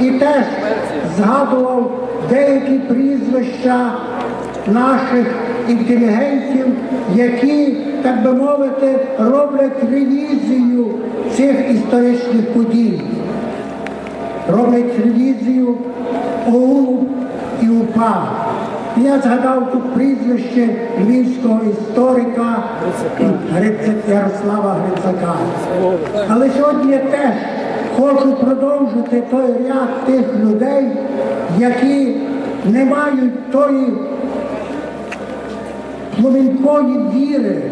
і теж згадував деякі прізвища наших інтелігентів, які, так би мовити, роблять ревізію цих історичних подій. Роблять ревізію ОУН і УПА. Я згадав тут прізвище львівського історика Ярослава Грицака. Але сьогодні теж хочу продовжити той ряд тих людей, які не мають тої пломінкої віри,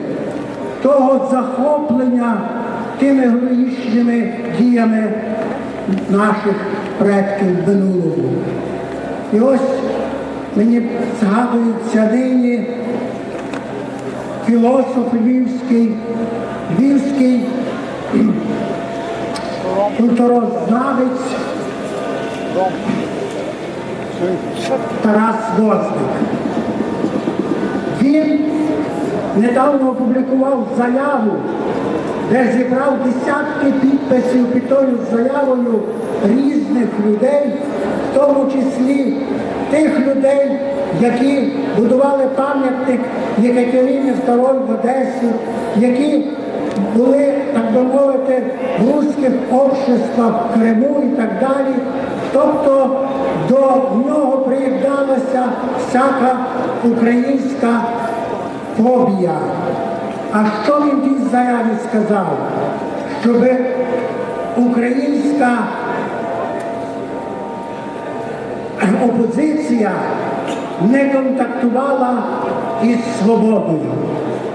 того захоплення тими героїчними діями наших предків минулого. І ось мені згадується нині філософ львівський, львівський культурознавець Тарас Возник. Він недавно опублікував заяву, де зібрав десятки підписів під тою заявою різних людей, в тому числі тих людей, які будували пам'ятник Єкатерині II в Одесі, які були, так би мовити, в руських обществах в Криму і так далі. Тобто до нього приєдналася всяка українська фобія. А що він тій заяві сказав? Щоб українська опозиція не контактувала із свободою,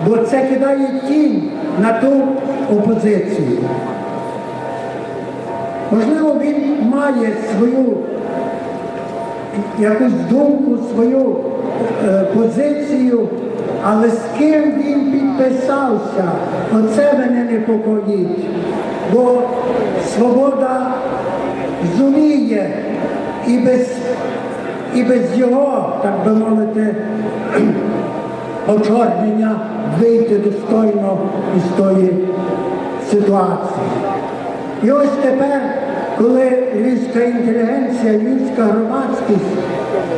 бо це кидає тінь на ту опозицію. Можливо, він має свою якусь думку, свою е, позицію, але з ким він підписався, оце мене непокоїть. Бо свобода зуміє і без, і без його, так би мовити, очорнення вийти достойно із тої ситуації. І ось тепер, коли львівська інтелігенція, львівська громадськість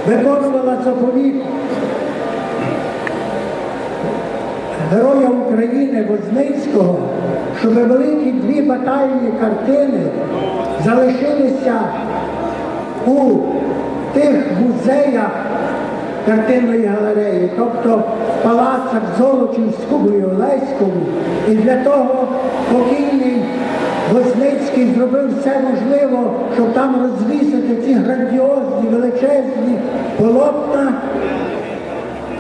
виконувала заповіт Героя України Возницького, щоб великі дві батальні картини залишилися у тих музеях картинної галереї, Золочівському і Олеському. І для того покійний Возницький зробив все можливо, щоб там розвісити ці грандіозні, величезні полотна.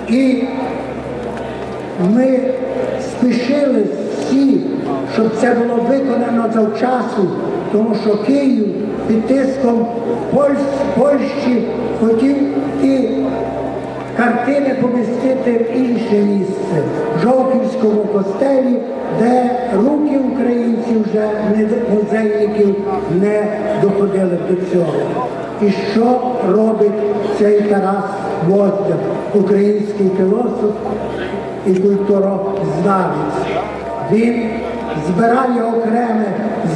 І ми спішили всі, щоб це було виконано завчасу, тому що Київ під тиском Польщ- Польщі хотів ті картини помістити в інше місце, в Жовківському костелі, де руки українців вже музейників не доходили до цього. І що робить цей Тарас Воздяк, український філософ і культурознавець? Він збирає окреме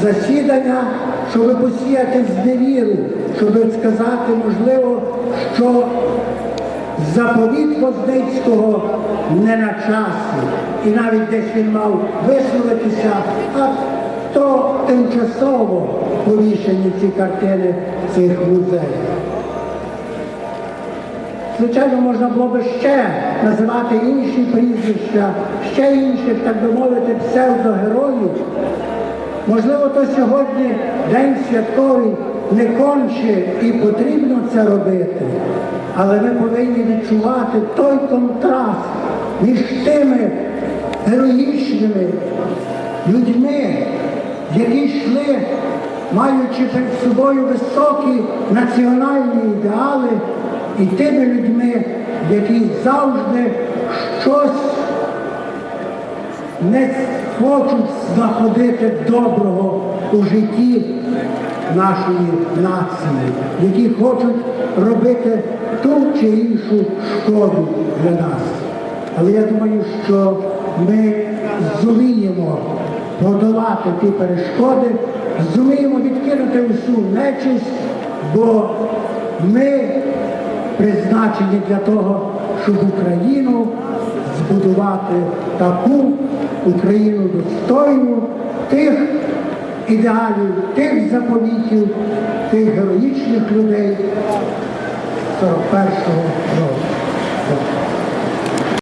засідання, щоб посіяти зневіру, щоб сказати, можливо, що заповіт Возницького не на часі. І навіть десь він мав висловитися, а то тимчасово повішені ці картини цих музеях. Звичайно, можна було би ще називати інші прізвища, ще інших, так би мовити, псевдогероїв. Можливо, то сьогодні день святковий не конче і потрібно це робити, але ми повинні відчувати той контраст між тими героїчними людьми, які йшли, маючи перед собою високі національні ідеали, і тими людьми, які завжди щось не хочуть знаходити доброго у житті нашої нації, які хочуть робити ту чи іншу шкоду для нас. Але я думаю, що ми зуміємо подолати ті перешкоди зуміємо відкинути усю нечисть, бо ми призначені для того, щоб Україну збудувати таку Україну достойну тих ідеалів, тих заповітів, тих героїчних людей 41-го року.